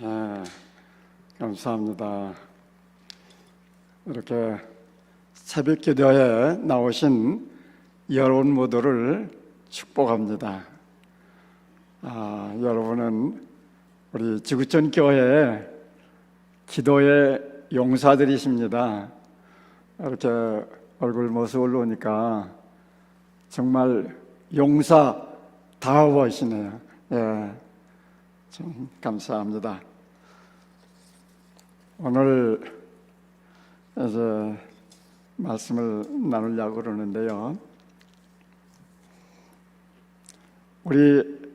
예, 감사합니다. 이렇게 새벽 기도에 나오신 여러분 모두를 축복합니다. 아, 여러분은 우리 지구촌 교회 기도의 용사들이십니다. 이렇게 얼굴 모습을 보니까 정말 용사 다워보시네요. 예, 참 감사합니다. 오늘 이제 말씀을 나누려고 그러는데요. 우리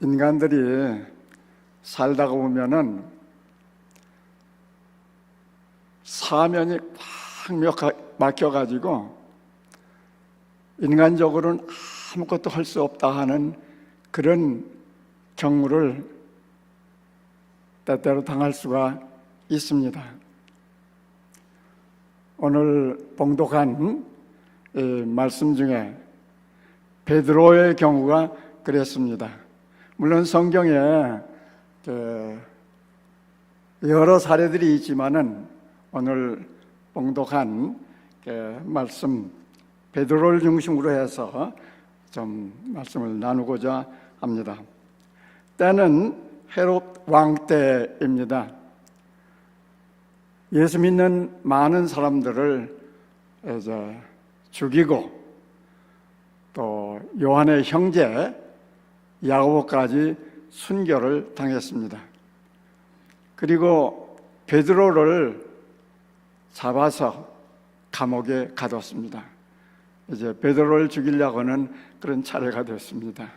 인간들이 살다가 보면은 사면이 꽉 막혀가지고 인간적으로는 아무것도 할 수 없다 하는 그런 경우를 때때로 당할 수가 있습니다. 오늘 봉독한 이 말씀 중에 베드로의 경우가 그랬습니다. 물론 성경에 그 여러 사례들이 있지만은 오늘 봉독한 그 말씀 베드로를 중심으로 해서 좀 말씀을 나누고자 합니다. 때는 헤롯 왕 때입니다. 예수 믿는 많은 사람들을 이제 죽이고 또 요한의 형제 야고보까지 순교를 당했습니다. 그리고 베드로를 잡아서 감옥에 가뒀습니다. 이제 베드로를 죽이려고 하는 그런 차례가 됐습니다.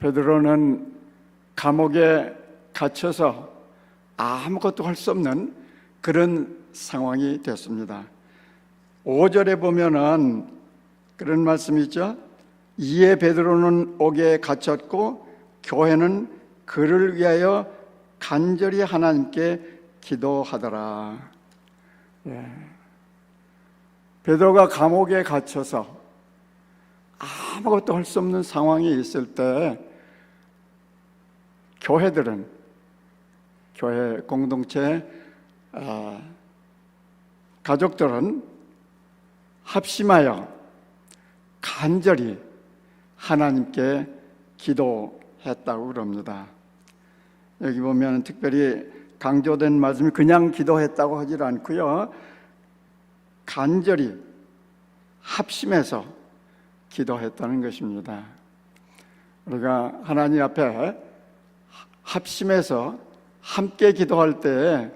베드로는 감옥에 갇혀서 아무것도 할 수 없는 그런 상황이 됐습니다. 5절에 보면은 그런 말씀이 있죠. 이에 베드로는 옥에 갇혔고 교회는 그를 위하여 간절히 하나님께 기도하더라. 예. 베드로가 감옥에 갇혀서 아무것도 할 수 없는 상황이 있을 때 교회들은 교회 공동체 아, 가족들은 합심하여 간절히 하나님께 기도했다고 그럽니다. 여기 보면 특별히 강조된 말씀이 그냥 기도했다고 하질 않고요. 간절히 합심해서 기도했다는 것입니다. 우리가 하나님 앞에 합심해서 함께 기도할 때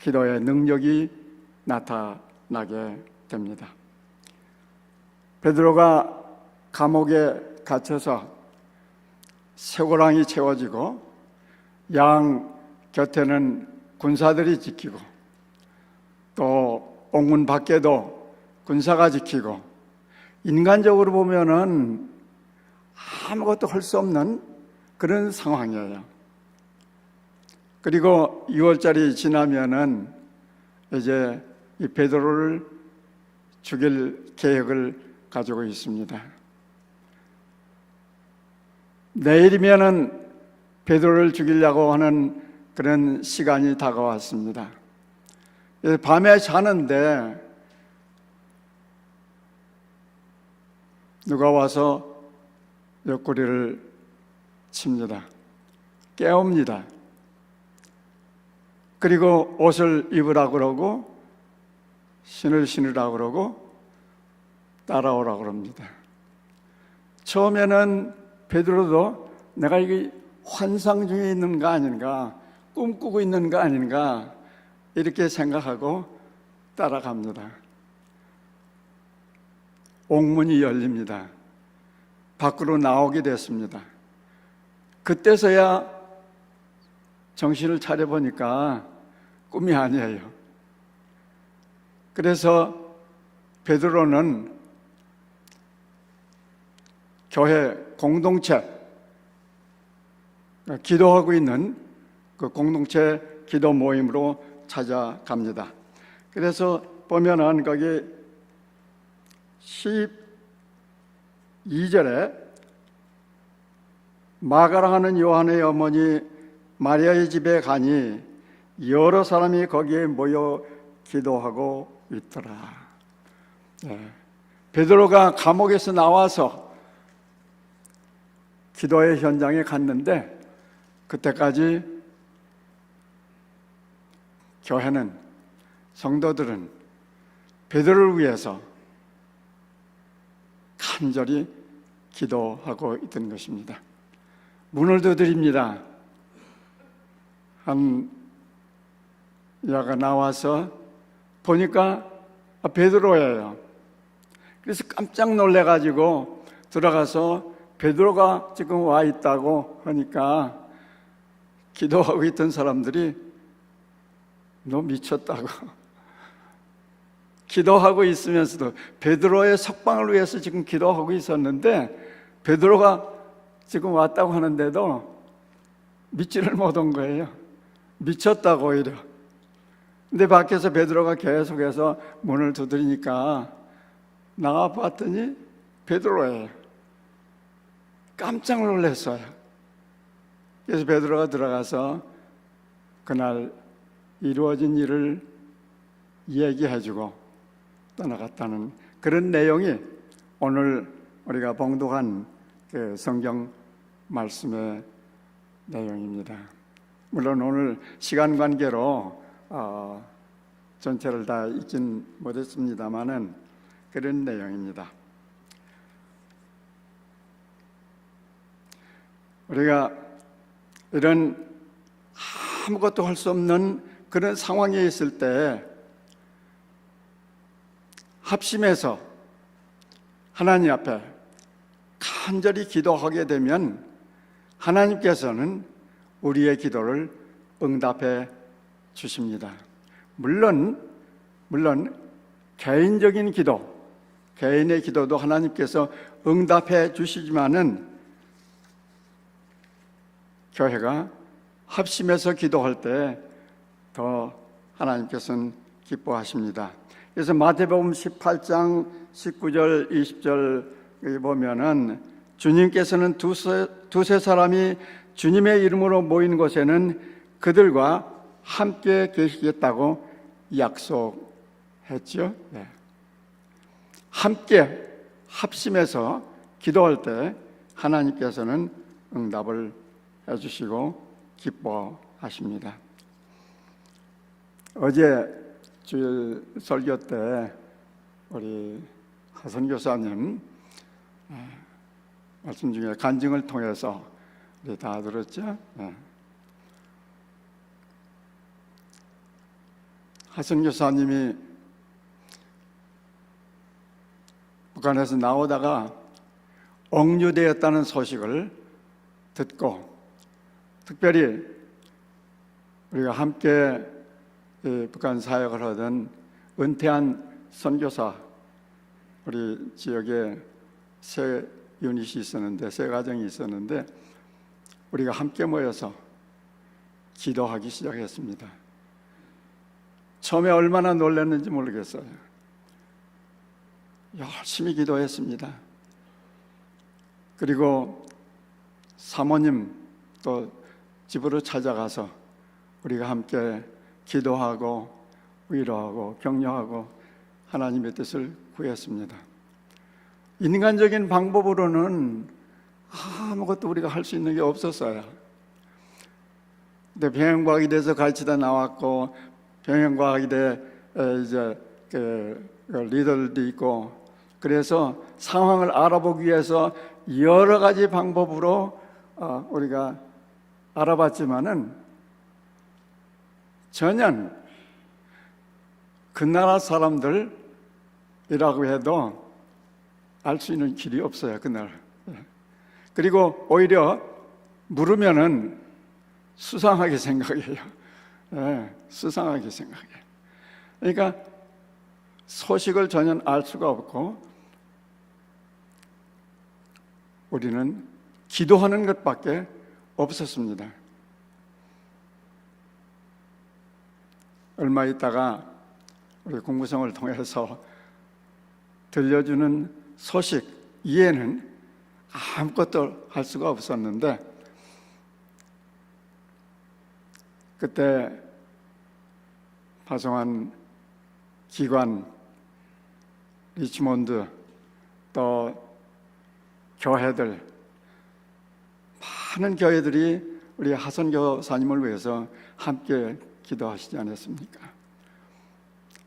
기도의 능력이 나타나게 됩니다. 베드로가 감옥에 갇혀서 쇠고랑이 채워지고 양 곁에는 군사들이 지키고 또 옥문 밖에도 군사가 지키고 인간적으로 보면은 아무것도 할 수 없는 그런 상황이에요. 그리고 6월달이 지나면은 이제 이 베드로를 죽일 계획을 가지고 있습니다. 내일이면은 베드로를 죽이려고 하는 그런 시간이 다가왔습니다. 밤에 자는데 누가 와서 옆구리를 칩니다. 깨웁니다. 그리고 옷을 입으라 그러고 신을 신으라 그러고 따라오라 그럽니다. 처음에는 베드로도 내가 이게 환상 중에 있는 거 아닌가, 꿈꾸고 있는 거 아닌가 이렇게 생각하고 따라갑니다. 옥문이 열립니다. 밖으로 나오게 됐습니다. 그때서야 정신을 차려보니까 꿈이 아니에요. 그래서 베드로는 교회 공동체 기도하고 있는 그 공동체 기도 모임으로 찾아갑니다. 그래서 보면은 거기 12절에 마가라하는 요한의 어머니 마리아의 집에 가니 여러 사람이 거기에 모여 기도하고 있더라. 예. 베드로가 감옥에서 나와서 기도의 현장에 갔는데 그때까지 교회는 성도들은 베드로를 위해서 간절히 기도하고 있던 것입니다. 문을 두드립니다. 한 여가 나와서 보니까 아, 베드로예요. 그래서 깜짝 놀래가지고 들어가서 베드로가 지금 와 있다고 하니까 기도하고 있던 사람들이 너 미쳤다고 기도하고 있으면서도 베드로의 석방을 위해서 지금 기도하고 있었는데 베드로가 지금 왔다고 하는데도 믿지를 못한 거예요. 미쳤다고 오히려. 근데 밖에서 베드로가 계속해서 문을 두드리니까 나가 봤더니 베드로예요. 깜짝 놀랐어요. 그래서 베드로가 들어가서 그날 이루어진 일을 얘기해주고 떠나갔다는 그런 내용이 오늘 우리가 봉독한 그 성경 말씀의 내용입니다. 물론 오늘 시간 관계로 어, 전체를 다 읽진 못했습니다만은 그런 내용입니다. 우리가 이런 아무것도 할 수 없는 그런 상황에 있을 때 합심해서 하나님 앞에 간절히 기도하게 되면 하나님께서는 우리의 기도를 응답해 주십니다. 물론 물론 개인적인 기도, 개인의 기도도 하나님께서 응답해 주시지만은 교회가 합심해서 기도할 때 더 하나님께서는 기뻐하십니다. 그래서 마태복음 18장 19절 20절 보면은 주님께서는 두세, 두세 사람이 주님의 이름으로 모인 곳에는 그들과 함께 계시겠다고 약속했죠. 네. 함께 합심해서 기도할 때 하나님께서는 응답을 해주시고 기뻐하십니다. 어제 주일 설교 때 우리 하선 교사님 아, 말씀 중에 간증을 통해서 우리 다 들었죠. 네. 하선 교사님이 북한에서 나오다가 억류되었다는 소식을 듣고 특별히 우리가 함께 북한 사역을 하던 은퇴한 선교사 우리 지역에 세 유닛이 있었는데 세 가정이 있었는데 우리가 함께 모여서 기도하기 시작했습니다. 처음에 얼마나 놀랐는지 모르겠어요. 열심히 기도했습니다. 그리고 사모님 또 집으로 찾아가서 우리가 함께 기도하고 위로하고 격려하고 하나님의 뜻을 구했습니다. 인간적인 방법으로는 아무것도 우리가 할 수 있는 게 없었어요. 근데 병행과학에 대해서 가르치다 나왔고 병행과학에 이제 그 리더들도 있고 그래서 상황을 알아보기 위해서 여러 가지 방법으로 어, 우리가 알아봤지만은 전혀 그 나라 사람들이라고 해도 알 수 있는 길이 없어요 그날. 그리고 오히려 물으면은 수상하게 생각해요. 네, 수상하게 생각해요. 그러니까 소식을 전혀 알 수가 없고 우리는 기도하는 것밖에 없었습니다. 얼마 있다가 우리 공부성을 통해서 들려주는 소식 이해는 아무것도 할 수가 없었는데 그때 파송한 기관 리치몬드 또 교회들 많은 교회들이 우리 하선 교사님을 위해서 함께 기도하시지 않았습니까?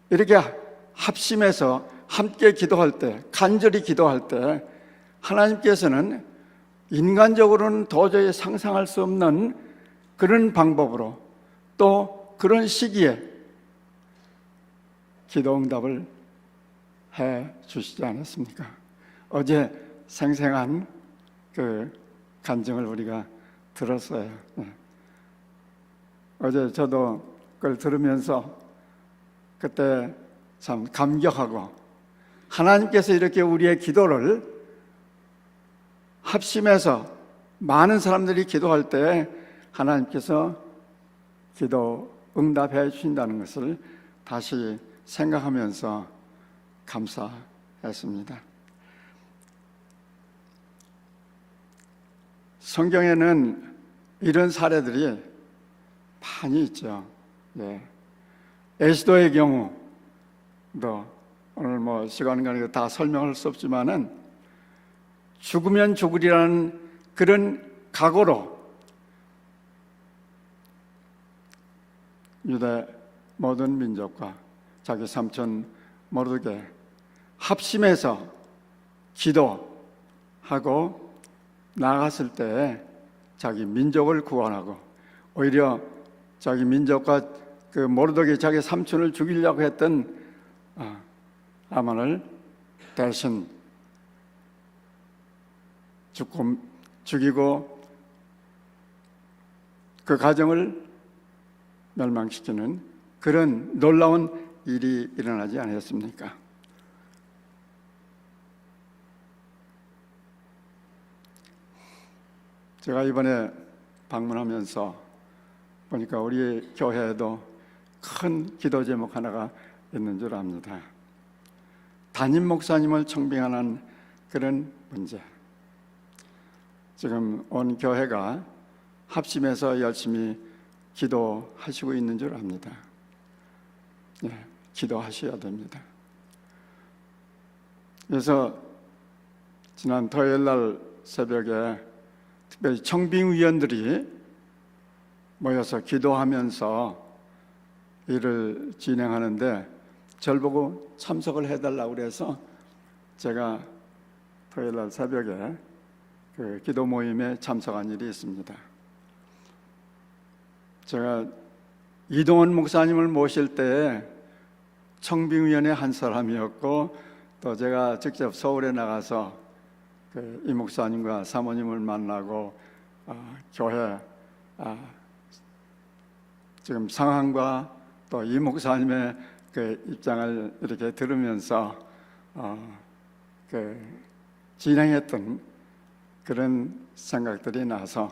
이렇게 합심해서 함께 기도할 때, 간절히 기도할 때 하나님께서는 인간적으로는 도저히 상상할 수 없는 그런 방법으로 또 그런 시기에 기도 응답을 해 주시지 않았습니까? 어제 생생한 그 간증을 우리가 들었어요. 네. 어제 저도 그걸 들으면서 그때 참 감격하고 하나님께서 이렇게 우리의 기도를 합심해서 많은 사람들이 기도할 때 하나님께서 기도 응답해 주신다는 것을 다시 생각하면서 감사했습니다. 성경에는 이런 사례들이 많이 있죠. 예. 에스도의 경우도 오늘 뭐 시간 관계로 다 설명할 수 없지만은 죽으면 죽으리라는 그런 각오로 유대 모든 민족과 자기 삼촌 모르게 합심해서 기도하고 나갔을 때 자기 민족을 구원하고 오히려 자기 민족과 그 모르덕이 자기 삼촌을 죽이려고 했던 아, 아만을 대신 죽고 죽이고 그 가정을 멸망시키는 그런 놀라운 일이 일어나지 않았습니까? 제가 이번에 방문하면서 보니까 우리 교회에도 큰 기도 제목 하나가 있는 줄 압니다. 담임 목사님을 청빙하는 그런 문제. 지금 온 교회가 합심해서 열심히 기도하시고 있는 줄 압니다. 예, 기도하셔야 됩니다. 그래서 지난 토요일 날 새벽에 특별히 청빙위원들이 모여서 기도하면서 일을 진행하는데 절 보고 참석을 해달라고 그래서 제가 토요일 날 새벽에 그 기도 모임에 참석한 일이 있습니다. 제가 이동원 목사님을 모실 때 청빙위원회 한 사람이었고 또 제가 직접 서울에 나가서 그 이 목사님과 사모님을 만나고 아, 교회 아, 지금 상황과 또 이 목사님의 그 입장을 이렇게 들으면서 어, 그 진행했던 그런 생각들이 나서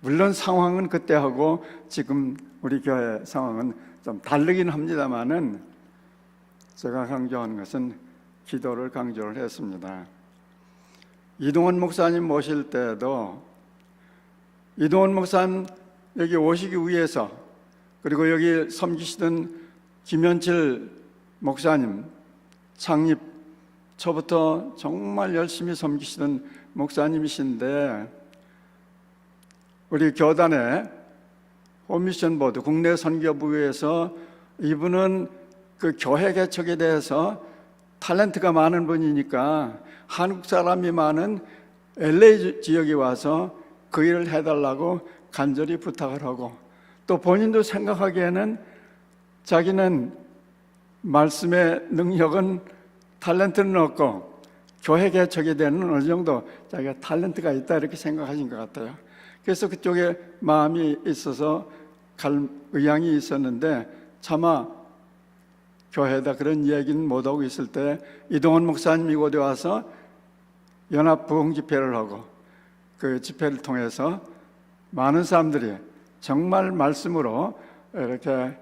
물론 상황은 그때하고 지금 우리 교회 상황은 좀 다르긴 합니다만은 제가 강조하는 것은 기도를 강조를 했습니다. 이동원 목사님 모실 때도 이동원 목사님 여기 오시기 위해서 그리고 여기 섬기시던 김현철 목사님 창립 초부터 정말 열심히 섬기시던 목사님이신데 우리 교단의 홈미션 보드 국내 선교부에서 이분은 그 교회 개척에 대해서 탤런트가 많은 분이니까 한국 사람이 많은 LA 지역에 와서 그 일을 해달라고 간절히 부탁을 하고 또 본인도 생각하기에는 자기는 말씀의 능력은 탤런트는 없고 교회 개척에 대한 어느 정도 자기가 탤런트가 있다 이렇게 생각하신 것 같아요. 그래서 그쪽에 마음이 있어서 갈 의향이 있었는데 차마 교회에다 그런 이야기는 못하고 있을 때 이동원 목사님이 이곳에 와서 연합 부흥 집회를 하고 그 집회를 통해서 많은 사람들이 정말 말씀으로 이렇게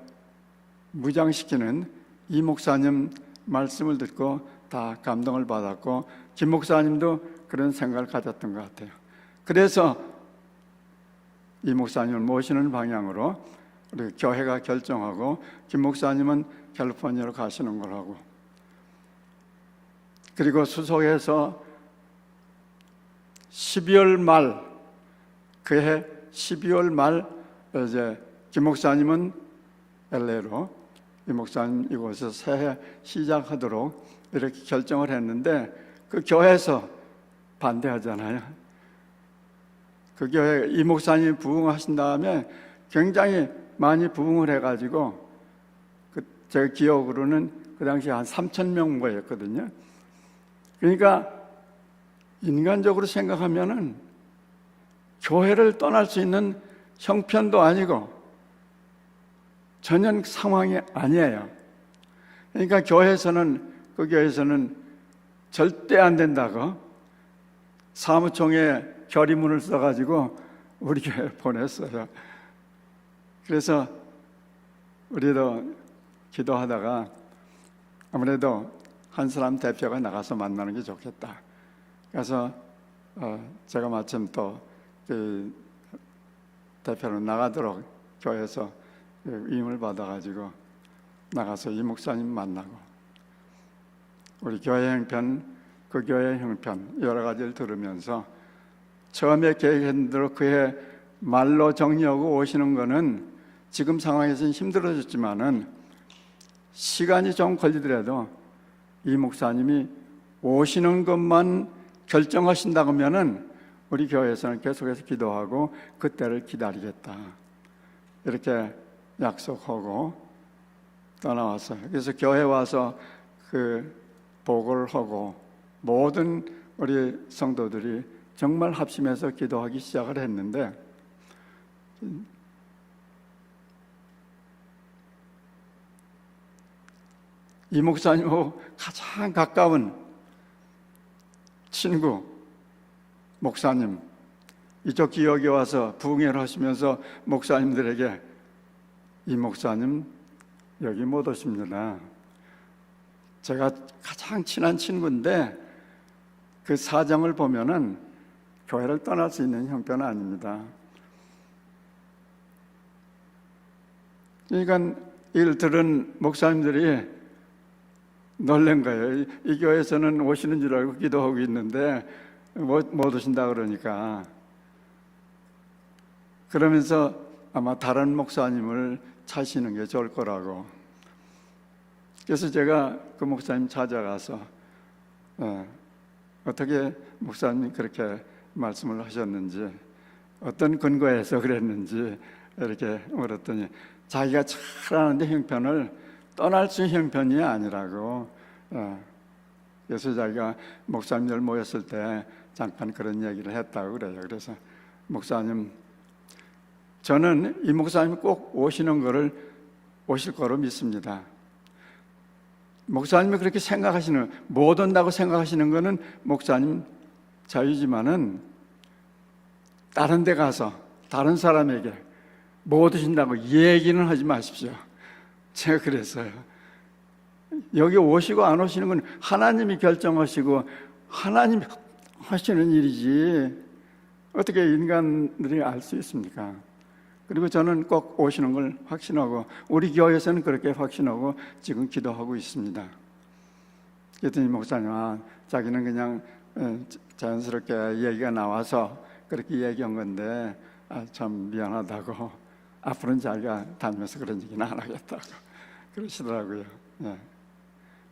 무장시키는 이 목사님 말씀을 듣고 다 감동을 받았고 김 목사님도 그런 생각을 가졌던 것 같아요. 그래서 이 목사님을 모시는 방향으로 우리 교회가 결정하고 김 목사님은 캘리포니아로 가시는 거라고. 그리고 수속해서 12월 말 그해 12월 말 이제 김 목사님은 LA로 이 목사님 이곳에서 새해 시작하도록 이렇게 결정을 했는데 그 교회에서 반대하잖아요. 그 교회 이 목사님이 부흥하신 다음에 굉장히 많이 부흥을 해가지고 그 제 기억으로는 그 당시 한 3천 명 모였거든요. 그러니까 인간적으로 생각하면은 교회를 떠날 수 있는 형편도 아니고 전혀 상황이 아니에요. 그러니까 교회에서는 그 교회에서는 절대 안 된다고 사무총에 결의문을 써가지고 우리 교회 보냈어요. 그래서 우리도 기도하다가 아무래도 한 사람 대표가 나가서 만나는 게 좋겠다. 그래서 어, 제가 마침 또 그 대표로 나가도록 교회에서 그 위임을 받아가지고 나가서 이 목사님 만나고 우리 교회 형편, 그 교회 형편 여러 가지를 들으면서 처음에 계획한 대로 그해 말로 정리하고 오시는 거는 지금 상황에서는 힘들어졌지만은 시간이 좀 걸리더라도 이 목사님이 오시는 것만 결정하신다고 하면은 우리 교회에서는 계속해서 기도하고 그때를 기다리겠다. 이렇게 약속하고 떠나왔어요. 그래서 교회 와서 그 보고를 하고 모든 우리 성도들이 정말 합심해서 기도하기 시작을 했는데 이 목사님하고 가장 가까운 친구 목사님 이쪽 기억에 와서 부흥회를 하시면서 목사님들에게 이 목사님 여기 못 오십니다. 제가 가장 친한 친구인데 그 사정을 보면은 교회를 떠날 수 있는 형편은 아닙니다. 그러니까 이를 들은 목사님들이 놀란 거예요. 이, 이 교회에서는 오시는 줄 알고 기도하고 있는데 못, 못 오신다 그러니까 그러면서 아마 다른 목사님을 찾으시는 게 좋을 거라고. 그래서 제가 그 목사님 찾아가서 어, 어떻게 목사님이 그렇게 말씀을 하셨는지 어떤 근거에서 그랬는지 이렇게 물었더니 자기가 잘하는데 형편을 떠날 수 있는 형편이 아니라고 어, 그래서 자기가 목사님들 모였을 때 잠깐 그런 얘기를 했다고 그래요. 그래서 목사님 저는 이 목사님이 꼭 오시는 거를 오실 거로 믿습니다. 목사님이 그렇게 생각하시는 못 온다고 생각하시는 거는 목사님 자유지만은 다른 데 가서 다른 사람에게 못 오신다고 얘기는 하지 마십시오. 제가 그랬어요. 여기 오시고 안 오시는 건 하나님이 결정하시고 하나님이 하시는 일이지 어떻게 인간들이 알 수 있습니까? 그리고 저는 꼭 오시는 걸 확신하고 우리 교회에서는 그렇게 확신하고 지금 기도하고 있습니다. 그랬더니 목사님, 아, 자기는 그냥 어, 자연스럽게 얘기가 나와서 그렇게 얘기한 건데 아, 참 미안하다고 앞으로는 자기가 다니면서 그런 얘기는 안 하겠다고 그러시더라고요. 예.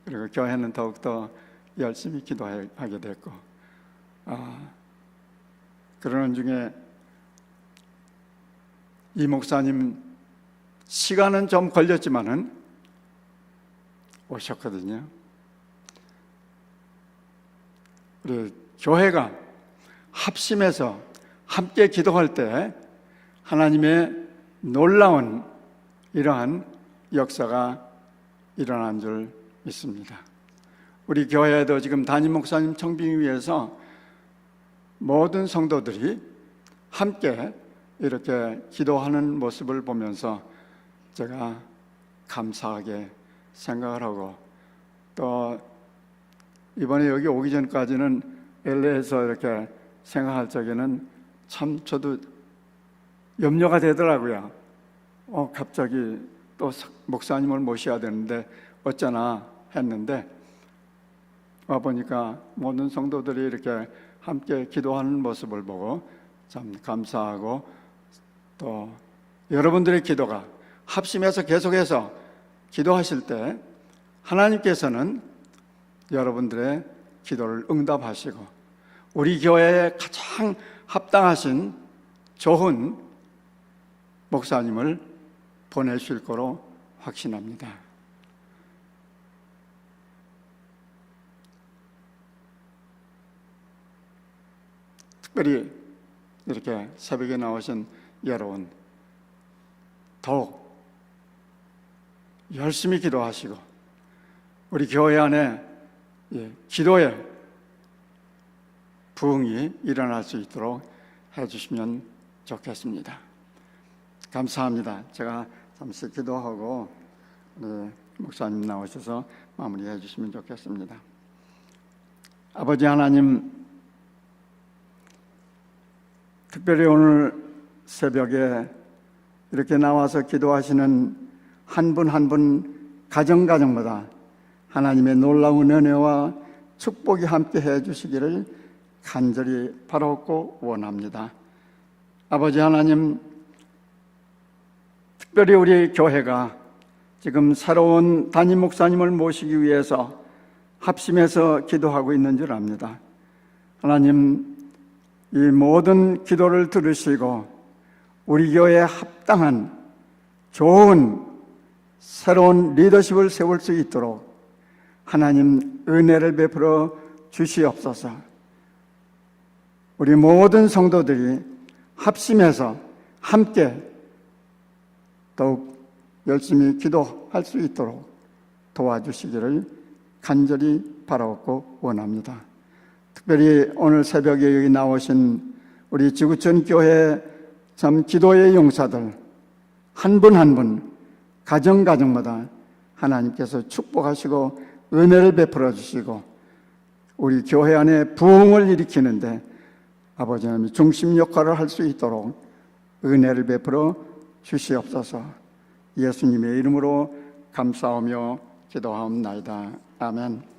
그리고 교회는 더욱더 열심히 기도하게 됐고 아, 그러는 중에 이 목사님 시간은 좀 걸렸지만은 오셨거든요. 우리 교회가 합심해서 함께 기도할 때 하나님의 놀라운 이러한 역사가 일어난 줄 믿습니다. 우리 교회에도 지금 담임 목사님 청빙 위해서 모든 성도들이 함께 이렇게 기도하는 모습을 보면서 제가 감사하게 생각을 하고 또 이번에 여기 오기 전까지는 LA에서 이렇게 생각할 적에는 참 저도 염려가 되더라고요. 어, 갑자기 또 사- 목사님을 모셔야 되는데 어쩌나 했는데 와 보니까 모든 성도들이 이렇게 함께 기도하는 모습을 보고 참 감사하고 또 여러분들의 기도가 합심해서 계속해서 기도하실 때 하나님께서는 여러분들의 기도를 응답하시고 우리 교회에 가장 합당하신 좋은 목사님을 보내실 거로 확신합니다. 특별히 이렇게 새벽에 나오신 여러분 더욱 열심히 기도하시고 우리 교회 안에 예, 기도의 부흥이 일어날 수 있도록 해주시면 좋겠습니다. 감사합니다. 제가 잠시 기도하고 우리 목사님 나오셔서 마무리해 주시면 좋겠습니다. 아버지 하나님, 특별히 오늘 새벽에 이렇게 나와서 기도하시는 한 분 한 분 가정 가정마다 하나님의 놀라운 은혜와 축복이 함께 해 주시기를 간절히 바라고 원합니다. 아버지 하나님, 특별히 우리 교회가 지금 새로운 담임 목사님을 모시기 위해서 합심해서 기도하고 있는 줄 압니다. 하나님, 이 모든 기도를 들으시고 우리 교회에 합당한 좋은 새로운 리더십을 세울 수 있도록 하나님 은혜를 베풀어 주시옵소서. 우리 모든 성도들이 합심해서 함께 더욱 열심히 기도할 수 있도록 도와주시기를 간절히 바라고 원합니다. 특별히 오늘 새벽에 여기 나오신 우리 지구촌 교회 참 기도의 용사들 한 분 한 분 가정 가정마다 하나님께서 축복하시고 은혜를 베풀어 주시고 우리 교회 안에 부흥을 일으키는데 아버지 하나님 중심 역할을 할 수 있도록 은혜를 베풀어 주시옵소서. 예수님의 이름으로 감사하며 기도하옵나이다. 아멘.